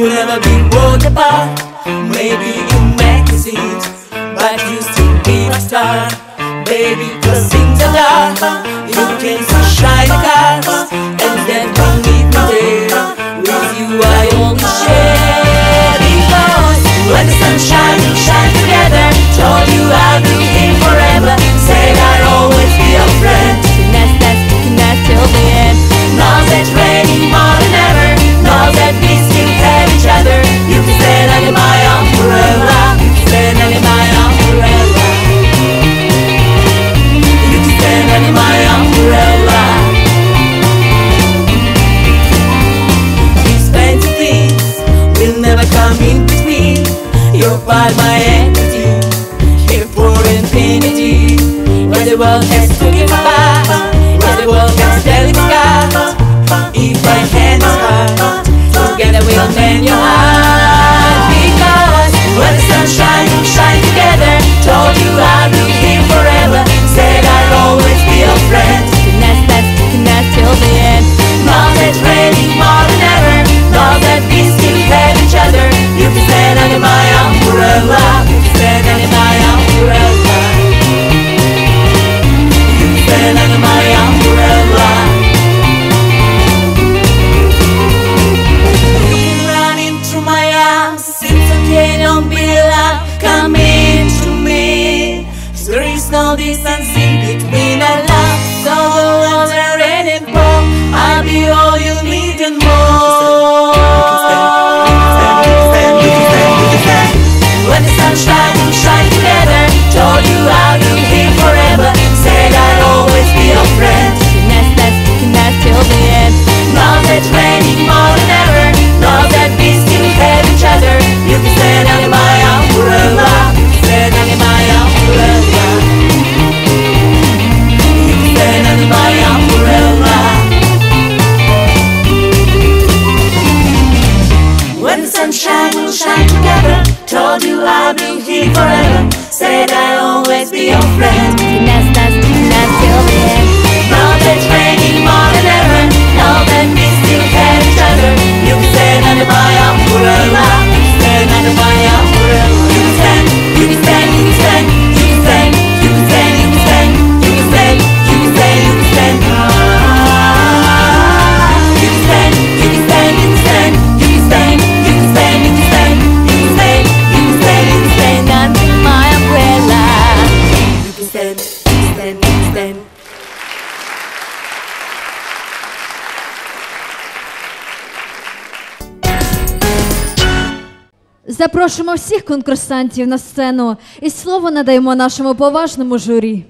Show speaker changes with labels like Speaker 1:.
Speaker 1: would never be world apart. Maybe in magazines, but you still be my
Speaker 2: star. Baby, cause in the
Speaker 1: dark, you can still shine shiny cars, and then don't by my entity. Here for infinity but the world has all these senses. told you I'll be here forever. Said I'll always be your friend.
Speaker 2: Запрошуємо всіх конкурсантів на сцену і слово надаємо нашому поважному журі.